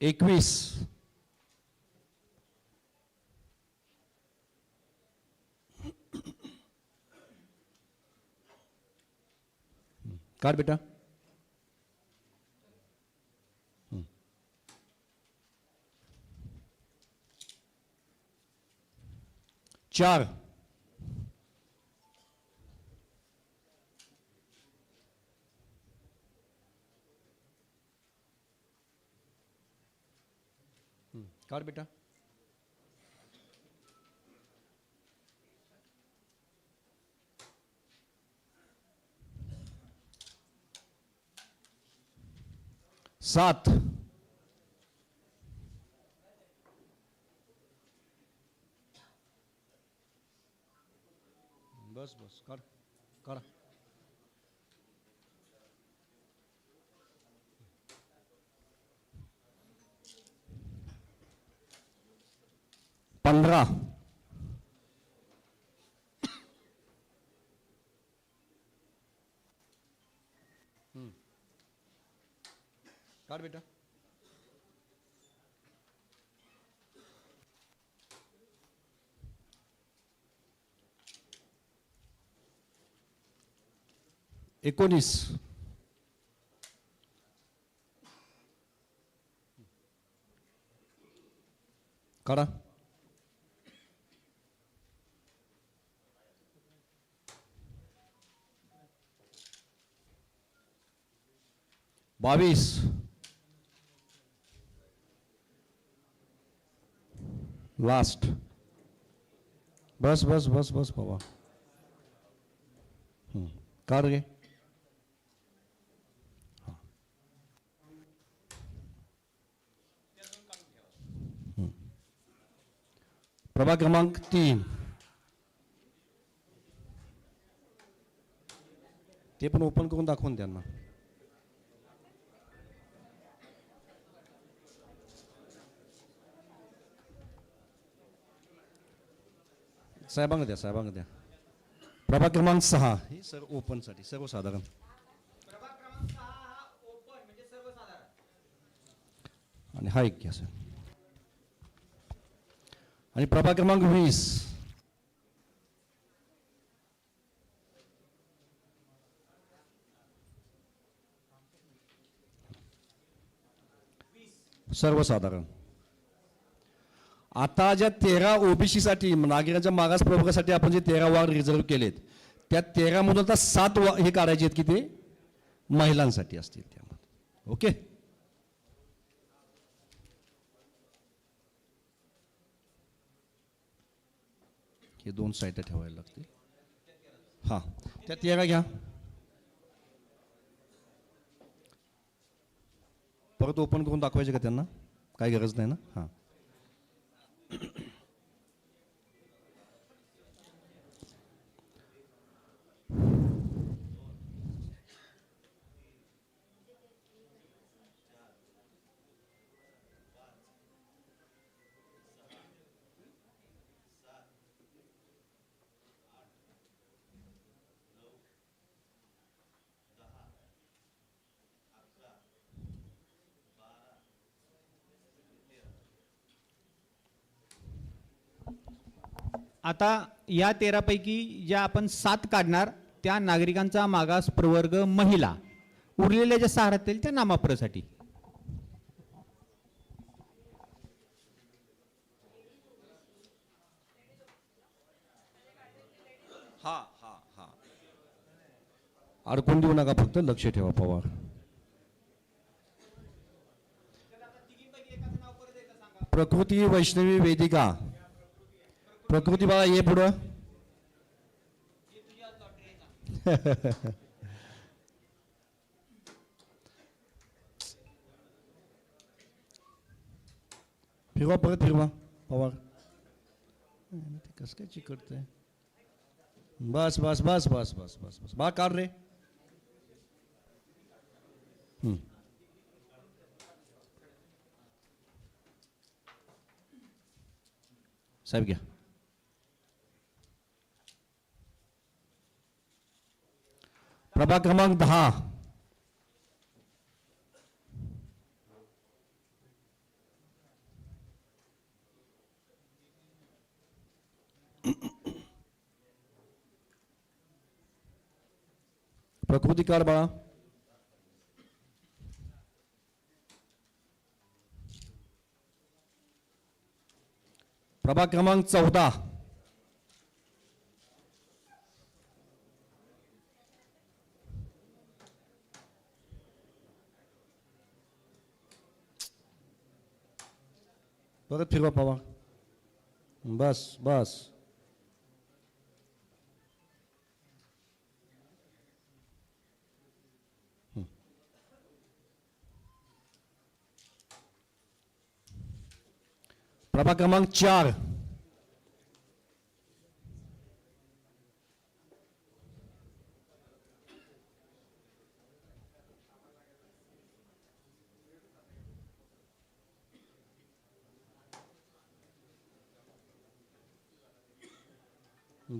एकवीस काढ बेटा। चार। काढ बेटा? सात। बस बस कर कर। पंधरा काढ बेटा एकोणीस काढा बावीस लास्ट बस बस बस बस, बाबा हं. काढ रे हा. हं. प्रभाग क्रमांक तीन ते पण ओपन करून दाखवून त्यांना साहेबांना द्या साहेबांना द्या. प्रभाग क्रमांक सहा. हे सर ओपनसाठी सर्वसाधारण. आणि हा एक घ्या सर आणि प्रभाग क्रमांक वीस. सर्वसाधारण. आता ज्या तेरा ओबीसीसाठी नागरिकांच्या मागास प्रवर्गासाठी आपण जे तेरा वार्ड रिझर्व केलेत त्या तेरामधून आता सात वा हे काढायचे आहेत की ते महिलांसाठी असतील त्यामध्ये. ओके हे दोन साईट ठेवायला लागतील. हां. त्या तेरा घ्या. परत ओपन करून दाखवायचे का त्यांना? काही गरज नाही ना? हां. आता या तेरापैकी ज्या आपण सात काढणार त्या नागरिकांचा मागास प्रवर्ग महिला. उरलेल्या ज्या सहा राहतील त्या नामापुरासाठी. हा हा हा. अडकून देऊ नका फक्त लक्ष ठेवा पवार. प्रकृती वैष्णवी वेदिका. प्रकृती बाळा ये पुढं. फिरवा परत फिरवा पवार. कस काय चिकटतंय? बस बस बस बस बस बस बस. बा काढ रे. साहेब घ्या. प्रभाग क्रमांक दहा. प्रकृती कार बाळा. प्रभाग क्रमांक चौदा. परत फिरवा पवार बस बस प्रभाग क्रमांक चार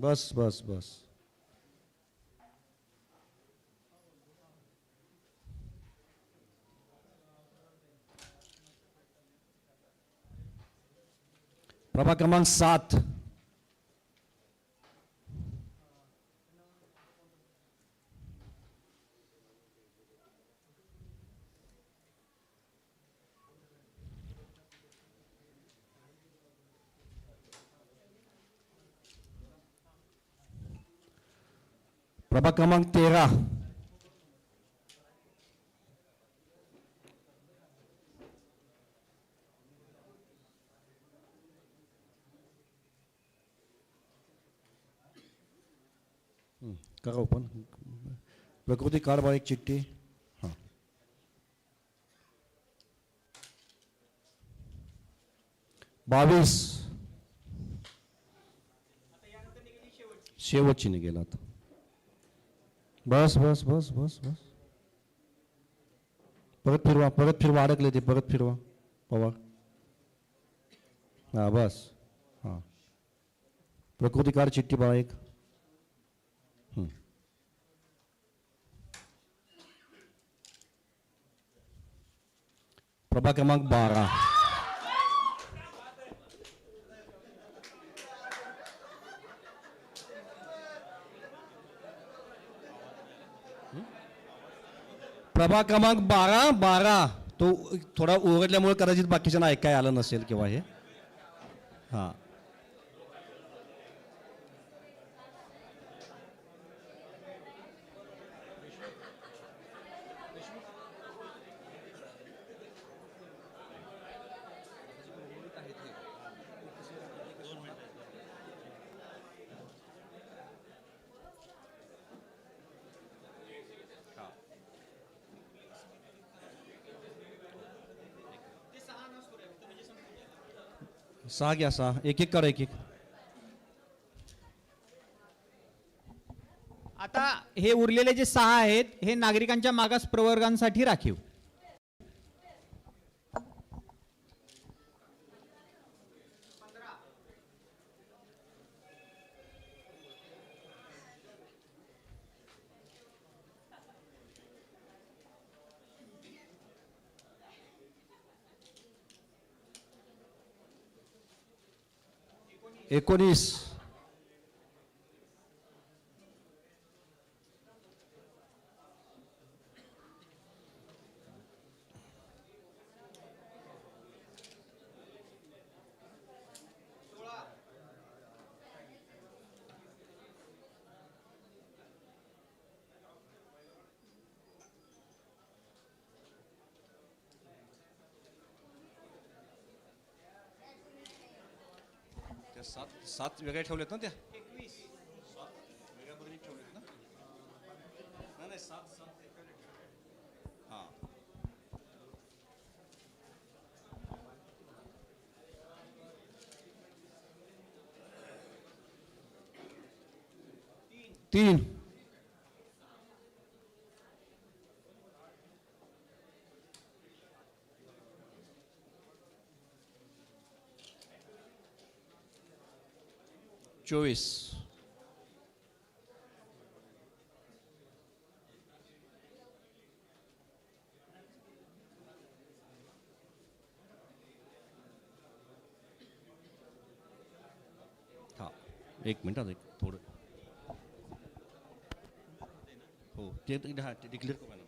बस बस बस प्रभाग क्रमांक सात प्रभाग क्रमांक तेरा हं, करा ओपन प्रकृती कार्ड बाळा एक चिठ्ठी हां बावीस शेवटची निघेल आता बस बस बस बस बस। परत फिरवा परत फिरवा अडकले ते परत फिरवा पवार हाँ, बस, हाँ। प्रकृती कार्ड चिठ्ठी बाळा एक प्रभा क्रमांक बारा प्रभाग क्रमांक बारा बारा. तो थोडा ओरडल्यामुळे कदाचित बाकीच्यांना ऐकाय आलं नसेल किंवा हे. हां. सहा घ्या सहा एक एक करा एक एक आता हे उरलेले जे सहा आहेत हे नागरिकांच्या मागास प्रवर्गांसाठी राखीव. एकोणीस सात वेगळ्या ठेवल्यात ना त्या? ना? नाही सात सात. हां. तीन. चोवीस हा एक मिनिट आता एक थोडं हो ते हा ते डिक्लेअर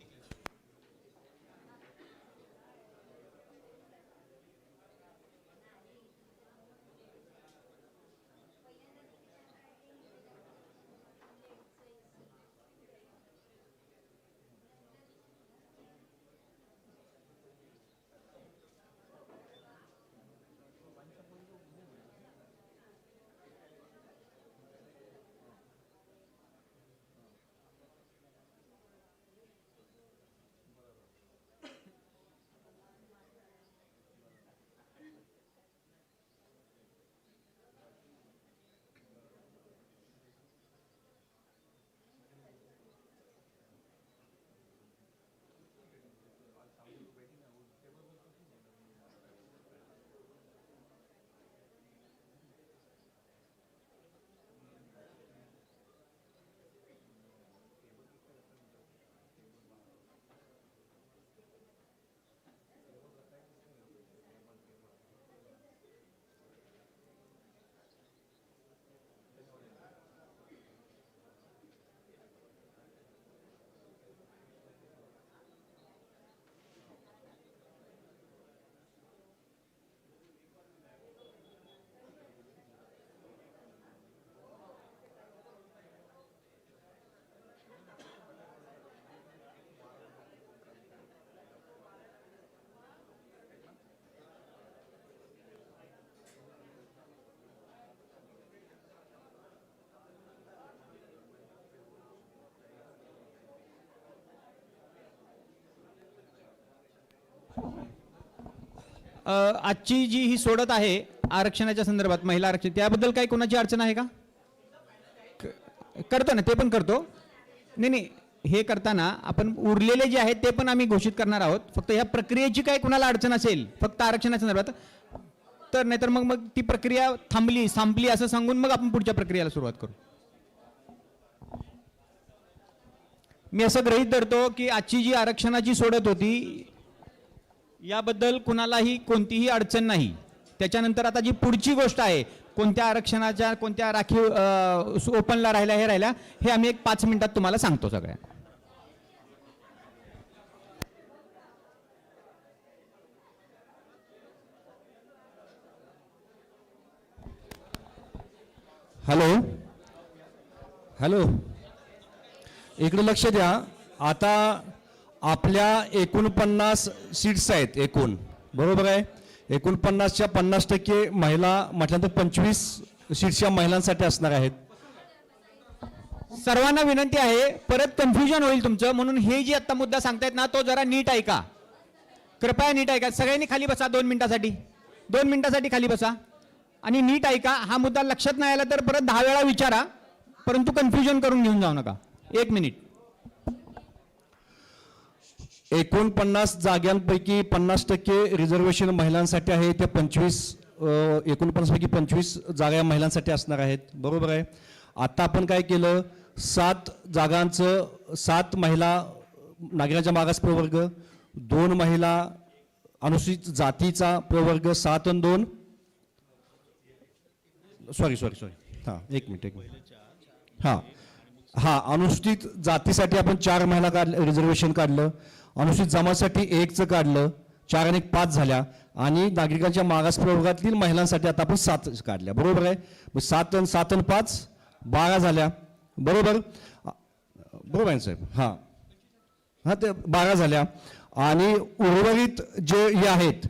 आजची जी ही सोडत आहे आरक्षणाच्या संदर्भात महिला आरक्षण त्याबद्दल काही कोणाची अडचण आहे का? क- करतो ना ते पण करतो. नाही नाही हे करताना आपण उरलेले जे आहेत ते पण आम्ही घोषित करणार आहोत. फक्त ह्या प्रक्रियेची काय कुणाला अडचण असेल फक्त आरक्षणाच्या संदर्भात तर नाहीतर मग मग ती प्रक्रिया थांबली संपली असं सांगून मग आपण पुढच्या प्रक्रियेला सुरुवात करू. मी असं गृहित धरतो की आजची जी आरक्षणाची सोडत होती याबद्दल कुणालाही कोणतीही अडचण नाही. त्याच्यानंतर आता जी पुढची गोष्ट आहे कोणत्या आरक्षणाच्या कोणत्या राखीव ओपनला राहिल्या हे राहिल्या हे आम्ही एक पाच मिनिटात तुम्हाला सांगतो सगळ्या. हॅलो. हॅलो. इकडे लक्ष द्या. आता आपल्या एकोणपन्नास सीट्स आहेत एकूण. बरोबर आहे? एकोणपन्नासच्या पन्नास टक्के महिला म्हटल्यानंतर पंचवीस सीट्सच्या महिलांसाठी असणार आहेत. सर्वांना विनंती आहे परत कन्फ्युजन होईल तुमचं म्हणून हे जे आता मुद्दा सांगतायत ना तो जरा नीट ऐका. कृपया नीट ऐका. सगळ्यांनी खाली बसा दोन मिनिटासाठी. दोन मिनिटासाठी खाली बसा. आणि नीट ऐका. हा मुद्दा लक्षात नाही आला तर परत दहा वेळा विचारा. परंतु कन्फ्युजन करून घेऊन जाऊ नका. एक मिनिट एकोणपन्नास जाग्यांपैकी पन्नास टक्के रिझर्वेशन महिलांसाठी आहे. त्या पंचवीस एकोणपन्नासपैकी पंचवीस जागा या महिलांसाठी असणार आहेत. बरोबर आहे? आता आपण काय केलं? सात जागांचं सात महिला नागरिकांच्या मागास प्रवर्ग दोन महिला अनुसूचित जातीचा प्रवर्ग सात आणि दोन. सॉरी सॉरी सॉरी हां एक मिनिट एक मिनिट. हां. हां अनुसूचित जातीसाठी आपण चार महिला काढलं रिझर्वेशन काढलं. अनुसूचित जमातीसाठी एकचं काढलं चार आणि एक पाच झाल्या. आणि नागरिकांच्या मागास प्रवर्गातील महिलांसाठी आता आपण सात काढल्या. बरोबर आहे? मग सात आणि सात आणि पाच बारा झाल्या. बरोबर? बरोबर आहे साहेब? हां. हां ते बारा झाल्या. आणि उर्वरित जे हे आहेत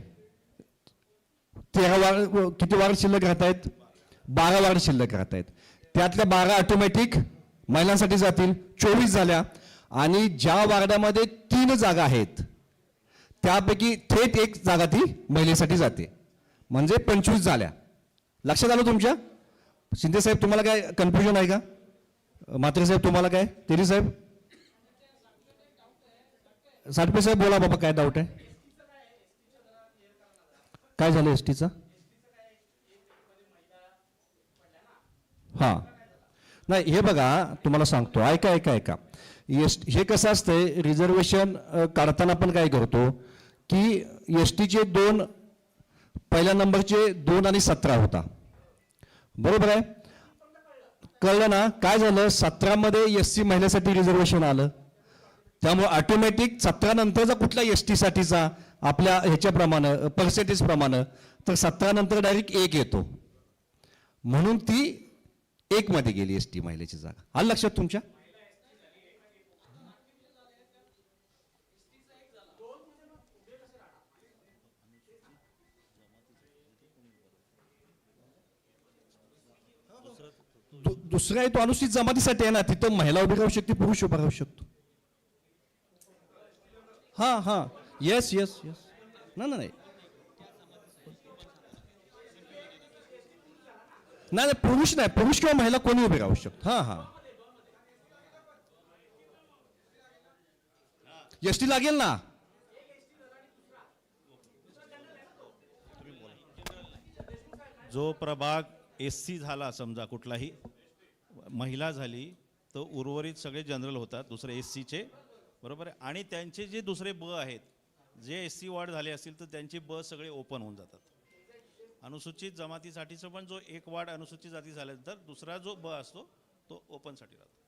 तेरा वार किती वार शिल्लक राहत आहेत बारा वार शिल्लक राहत आहेत त्यातल्या बारा ऑटोमॅटिक महिलांसाठी जातील चोवीस झाल्या. आणि ज्या वार्डामध्ये तीन जागा आहेत. त्यापैकी थेट एक जागा ती महिलेसाठी जाते. म्हणजे पंचवीस झाल्या. लक्षात आलं तुमच्या? शिंदे साहेब तुम्हाला काय कन्फ्युजन आहे का? मात्रे साहेब तुम्हाला काय? तेरी साहेब? साठपे साहेब बोला बाबा काय डाऊट आहे? काय झालं एस टीचा हां. नाही हे बघा तुम्हाला सांगतो. ऐका ऐका ऐका. एस हे कसं असतंय रिझर्वेशन काढताना आपण काय करतो की एस टीचे दोन पहिल्या नंबरचे दोन आणि सतरा होता. बरोबर आहे? कळलं ना? काय झालं? सतरामध्ये एस सी महिन्यासाठी रिझर्वेशन आलं. त्यामुळे ऑटोमॅटिक सतरा नंतरचा कुठला एस टीसाठीचा आपल्या ह्याच्याप्रमाणे पर्सेंटेजप्रमाणे तर सतरा नंतर डायरेक्ट एक येतो. म्हणून ती एकमध्ये गेली एस टी महिलेची जागा. आलं लक्षात तुमच्या? दुसरा आहे तो अनुसूचित जमातीसाठी आहे ना तिथं महिला उभी राहू शकते पुरुष उभा राहू शकतो. हा हा. येस येस येस ना नाही, नाही. नाही नाही, पुरुष नाही. पुरुष किंवा महिला कोणी उभे राहू शकतो. हा हा. एस टी लागेल ना? जो प्रभाग एस सी झाला समजा कुठलाही महिला झाली तर उर्वरित सगळे जनरल होतात दुसरे एस सीचे बरोबर आहे? आणि त्यांचे जे दुसरे ब आहेत जे एस सी वॉर्ड झाले असतील तर त्यांचे ब सगळे ओपन होऊन जातात. अनुसूचित जमातीसाठीचं पण जो एक वार्ड अनुसूचित जाती झाल्यानंतर दुसरा जो ब असतो तो ओपनसाठी राहतो.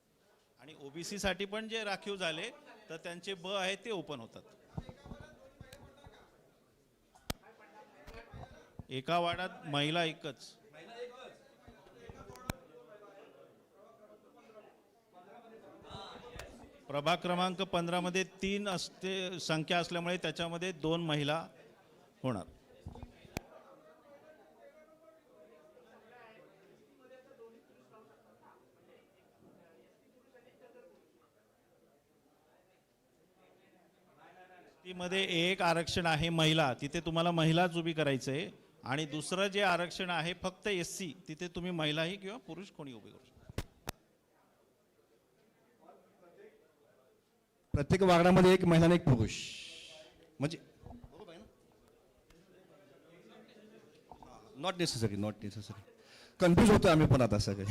आणि ओबीसीसाठी पण जे राखीव झाले तर त्यांचे ब आहेत ते ओपन होतात. एका वार्डात महिला एकच. प्रभाग क्रमांक पंधरामध्ये तीन असते संख्या असल्यामुळे त्याच्यामध्ये दोन महिला होणार. मध्ये एक आरक्षण आहे महिला तिथे तुम्हाला महिलाच उभी करायचं आहे आणि दुसरं जे आरक्षण आहे फक्त एस सी तिथे तुम्ही महिलाही किंवा पुरुष कोणी उभे करू शकता. प्रत्येक वार्डामध्ये एक महिला आणि एक पुरुष. म्हणजे not necessary not necessary confuse होतो आम्ही पण आता सगळे.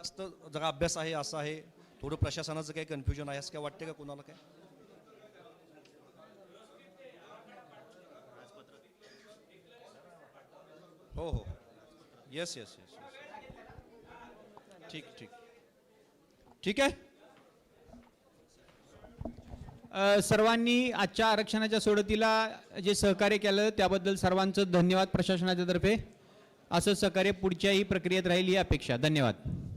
जास्त जरा अभ्यास आहे असं आहे. थोडं प्रशासनाचं काही कन्फ्युजन आहे. असं काय वाटते का कोणाला काय? हो हो. येस येस येस ठीक ठीक. ठीक आहे? सर्वांनी आजच्या आरक्षणाच्या सोडतीला जे सहकार्य केलं त्याबद्दल सर्वांचं धन्यवाद प्रशासनाच्या तर्फे. असं सहकार्य पुढच्याही प्रक्रियेत राहील ही अपेक्षा. धन्यवाद.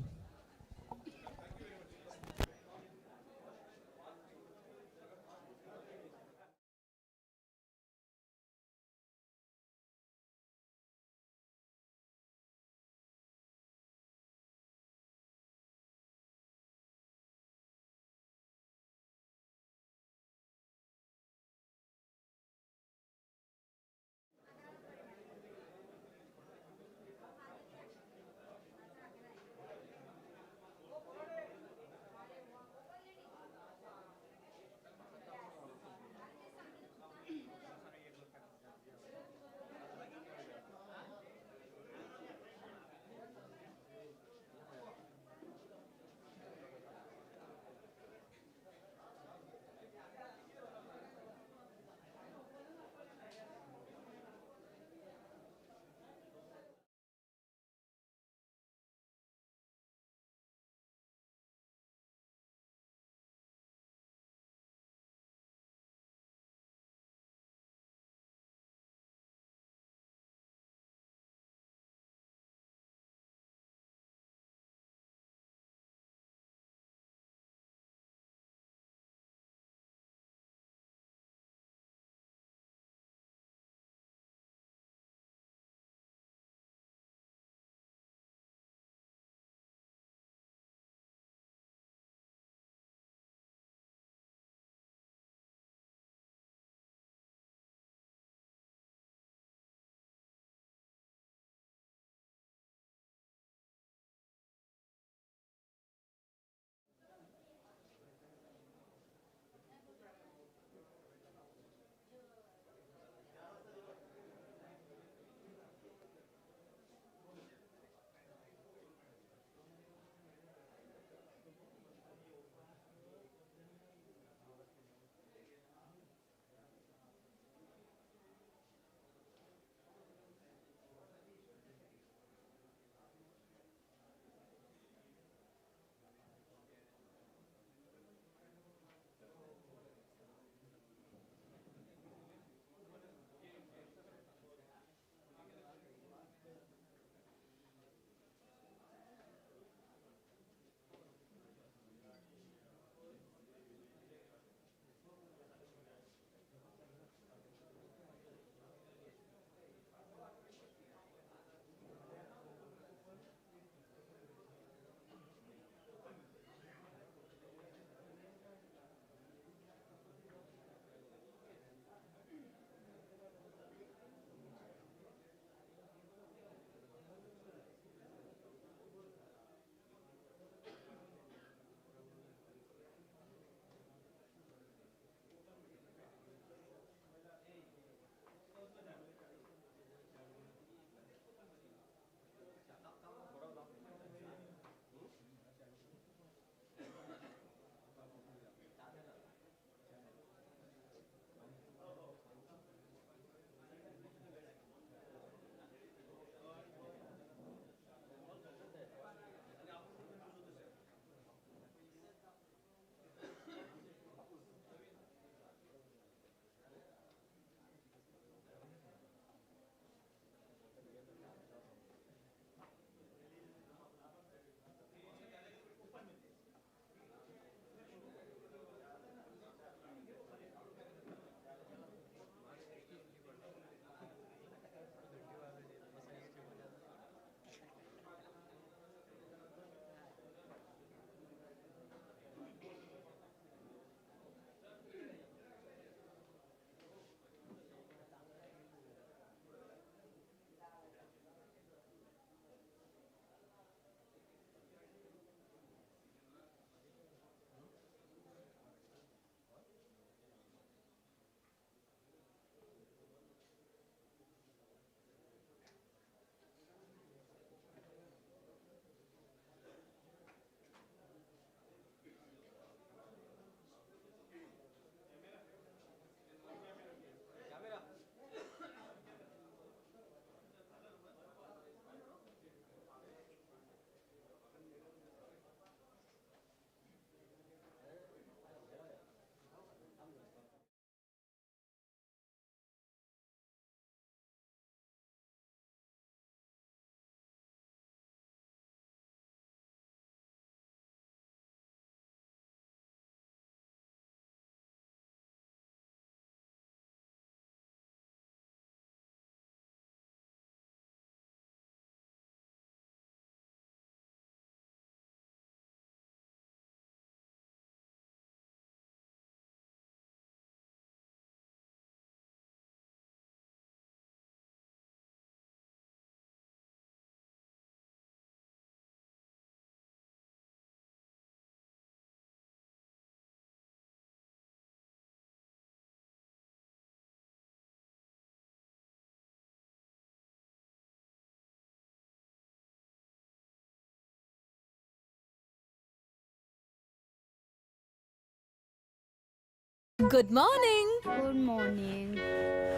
गुड मॉर्निंग गुड मॉर्निंग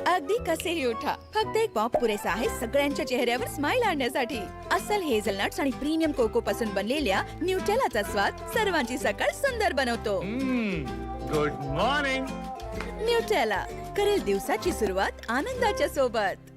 अगदी कसेही उठा. फक्त एक पॉप पुरेसा आहे सगळ्यांच्या चेहऱ्यावर स्माइल आणण्यासाठी. अस्सल हेझलनट्स आणि प्रीमियम कोको पासून बनलेल्या न्यूटेलाचा स्वाद सर्वांची सकाळ सुंदर बनवतो. गुड मॉर्निंग न्यूटेला करेल दिवसाची सुरुवात आनंदाच्या सोबत.